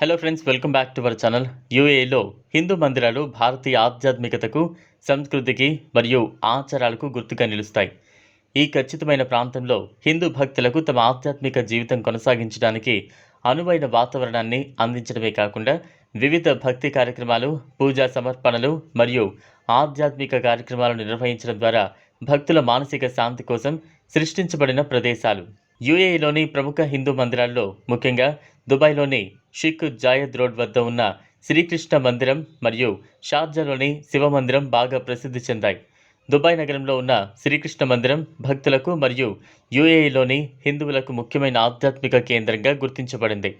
Hello friends welcome back to our channel యూఏలో Hindu మందిరాలు భారతీయ ఆధ్యాత్మికతకు సంస్కృతికి మరియు ఆచారాలకు గుర్తుగా నిలుస్తాయి. ఈ ఖచ్చితమైన ప్రాంతంలో హిందూ భక్తులకు తమ ఆధ్యాత్మిక జీవితం కొనసాగించడానికి అనువైన వాతావరణాన్ని అందించడమే కాకుండా వివిధ భక్తి కార్యక్రమాలు పూజా సమర్పణలు మరియు ఆధ్యాత్మిక కార్యక్రమాలు నిర్వహించడం ద్వారా భక్తుల మానసిక శాంతి కోసం సృష్టించబడిన ప్రదేశాలు. యుఏఈలోని ప్రముఖ హిందూ మందిరాల్లో ముఖ్యంగా దుబాయ్లోని షిక్ జాయద్ రోడ్ వద్ద ఉన్న శ్రీకృష్ణ మందిరం మరియు షార్జాలోని శివ మందిరం బాగా ప్రసిద్ధి చెందాయి. దుబాయ్ నగరంలో ఉన్న శ్రీకృష్ణ మందిరం భక్తులకు మరియు యుఏఈలోని హిందువులకు ముఖ్యమైన ఆధ్యాత్మిక కేంద్రంగా గుర్తించబడింది.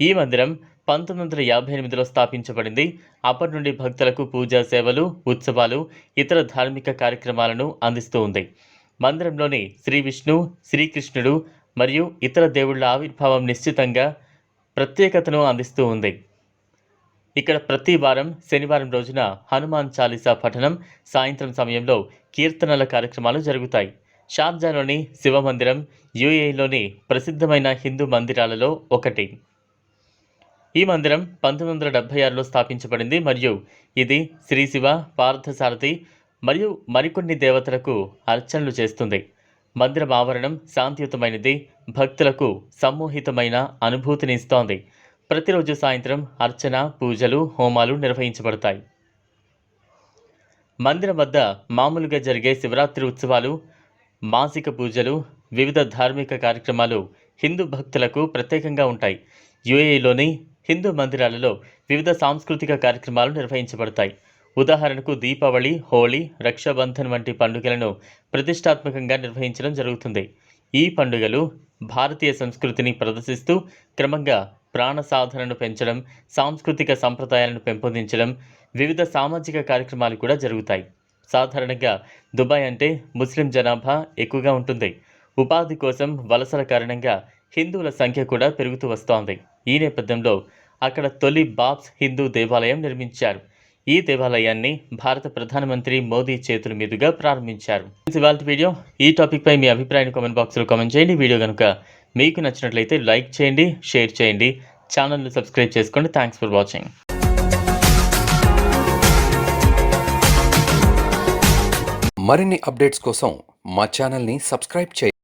ఈ మందిరం పంతొమ్మిది వందల యాభై ఎనిమిదిలో స్థాపించబడింది. అప్పటి నుండి భక్తులకు పూజా సేవలు ఉత్సవాలు ఇతర ధార్మిక కార్యక్రమాలను అందిస్తూ ఉంది. మందిరంలోని శ్రీ విష్ణు శ్రీకృష్ణుడు మరియు ఇతర దేవుళ్ళ ఆవిర్భావం నిశ్చితంగా ప్రత్యేకతను అందిస్తూ ఉంది. ఇక్కడ ప్రతి వారం శనివారం రోజున హనుమాన్ చాలీసా పఠనం సాయంత్రం సమయంలో కీర్తనల కార్యక్రమాలు జరుగుతాయి. షార్జాలోని శివ మందిరం యుఏలోని ప్రసిద్ధమైన హిందూ మందిరాలలో ఒకటి. ఈ మందిరం పంతొమ్మిది వందల డెబ్బై ఆరులో స్థాపించబడింది మరియు ఇది శ్రీ శివ పార్థసారథి మరియు మరికొన్ని దేవతలకు అర్చనలు చేస్తుంది. మందిరం ఆవరణం శాంతియుతమైనది భక్తులకు సమ్మోహితమైన అనుభూతిని ఇస్తోంది. ప్రతిరోజు సాయంత్రం అర్చన పూజలు హోమాలు నిర్వహించబడతాయి. మందిరం వద్ద మామూలుగా జరిగే శివరాత్రి ఉత్సవాలు మాసిక పూజలు వివిధ ధార్మిక కార్యక్రమాలు హిందూ భక్తులకు ప్రత్యేకంగా ఉంటాయి. యుఏఈలోని హిందూ మందిరాలలో వివిధ సాంస్కృతిక కార్యక్రమాలు నిర్వహించబడతాయి. ఉదాహరణకు దీపావళి హోళీ రక్షాబంధన్ వంటి పండుగలను ప్రతిష్టాత్మకంగా నిర్వహించడం జరుగుతుంది. ఈ పండుగలు భారతీయ సంస్కృతిని ప్రదర్శిస్తూ క్రమంగా ప్రాణ సాధనను పెంచడం సాంస్కృతిక సంప్రదాయాలను పెంపొందించడం వివిధ సామాజిక కార్యక్రమాలు కూడా జరుగుతాయి. సాధారణంగా దుబాయ్ అంటే ముస్లిం జనాభా ఎక్కువగా ఉంటుంది. ఉపాధి కోసం వలసల కారణంగా హిందువుల సంఖ్య కూడా పెరుగుతూ వస్తోంది. ఈ నేపథ్యంలో అక్కడ తొలి బాబ్స్ హిందూ దేవాలయం నిర్మించారు. ఈ దేవాలయాన్ని భారత ప్రధానమంత్రి మోదీ చేతుల మీదుగా ప్రారంభించారు. ఇవాళ వీడియో ఈ టాపిక్ పై మీ అభిప్రాయాన్ని కామెంట్ బాక్స్లో కామెంట్ చేయండి. వీడియో కనుక మీకు నచ్చినట్లయితే లైక్ చేయండి షేర్ చేయండి. ఛానల్ని సబ్స్క్రైబ్ చేసుకోండి. థ్యాంక్స్ ఫర్ వాచింగ్ మరిన్ని అప్డేట్స్ కోసం మా ఛానల్ని సబ్స్క్రైబ్ చేయండి.